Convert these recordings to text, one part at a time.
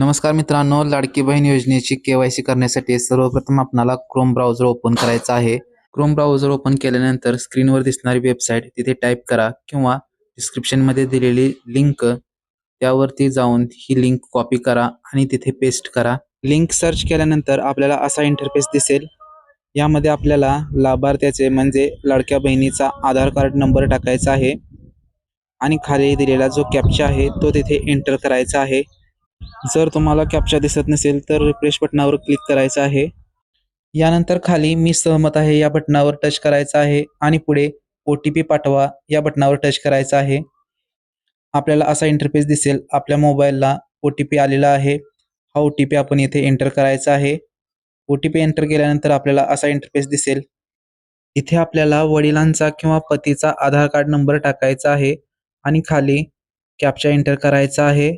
नमस्कार मित्रांनो लाडकी बहीण योजनेची केवायसी करण्यासाठी सर्वप्रथम आपणाला क्रोम ब्राउझर ओपन करायचा आहे. क्रोम ब्राउझर ओपन केल्यानंतर स्क्रीनवर दिसणारी वेबसाईट तिथे टाईप करा किंवा डिस्क्रिप्शनमध्ये दिलेली लिंक त्यावरती जाऊन ही लिंक कॉपी करा आणि तिथे पेस्ट करा. लिंक सर्च केल्यानंतर आपल्याला असा इंटरफेस दिसेल. यामध्ये आपल्याला लाभार्थ्याचे म्हणजे लाडक्या बहिणीचा आधार कार्ड नंबर टाकायचा आहे. आणि खाली दिलेला जो कॅप्चा आहे तो तिथे एंटर करायचा आहे. जर तुम्हाला कॅप्चा दिसत नसेल तर रिफ्रेश बटनावर क्लिक करायचं आहे. यानंतर खाली मी सहमत आहे या बटनावर टच करायचं आहे आणि पुढे ओ टी पी पाठवा या बटनावर टच करायचं आहे. आपल्याला असा इंटरफेस दिसेल आपल्या मोबाईलला ओ टी पी आलेला आहे. हा ओ टी पी आपण इथे एंटर करायचा आहे. ओ टी पी एंटर केल्यानंतर आपल्याला असा इंटरफेस दिसेल. इथे आपल्याला वडिलांचा किंवा पतीचा आधार कार्ड नंबर टाकायचा आहे आणि खाली कॅप्चा एंटर करायचा आहे.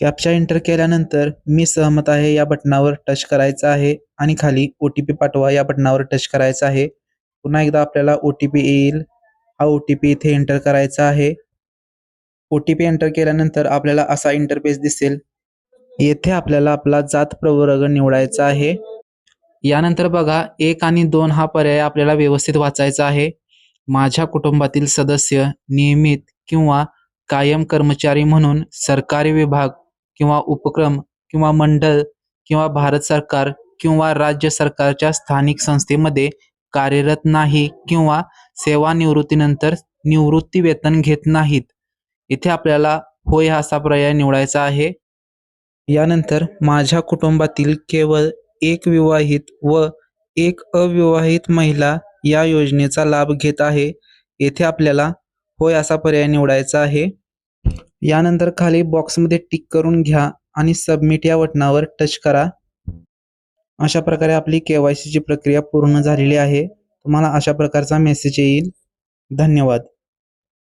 कॅप्चा एंटर केल्यानंतर मी सहमत आहे या बटनावर टच करायचं आहे आणि खाली ओ टी पी पाठवा या बटनावर टच करायचं आहे. पुन्हा एकदा आपल्याला ओ टी पी येईल. हा ओ टी पी इथे एंटर करायचा आहे. ओ टी पी एंटर केल्यानंतर आपल्याला असा इंटरफेस दिसेल. येथे आपल्याला आपला जात प्रवर्ग निवडायचा आहे. यानंतर बघा एक आणि दोन हा पर्याय आपल्याला व्यवस्थित वाचायचा आहे. माझ्या कुटुंबातील सदस्य नियमित किंवा कायम कर्मचारी म्हणून सरकारी विभाग किंवा उपक्रम किंवा मंडळ किंवा भारत सरकार किंवा राज्य सरकारच्या स्थानिक संस्थेमध्ये कार्यरत नाही किंवा सेवानिवृत्तीनंतर निवृत्ती वेतन घेत नाहीत. इथे आपल्याला होय असा पर्याय निवडायचा आहे. यानंतर माझ्या कुटुंबातील केवळ एक विवाहित व एक अविवाहित महिला या योजनेचा लाभ घेत आहे. येथे आपल्याला होय असा पर्याय निवडायचा आहे. यानंतर खाली बॉक्समध्ये टिक करून घ्या आणि सबमिट या बटनावर टच करा. अशा प्रकारे आपली के वाय सीची प्रक्रिया पूर्ण झालेली आहे. तुम्हाला अशा प्रकारचा मेसेज येईल. धन्यवाद.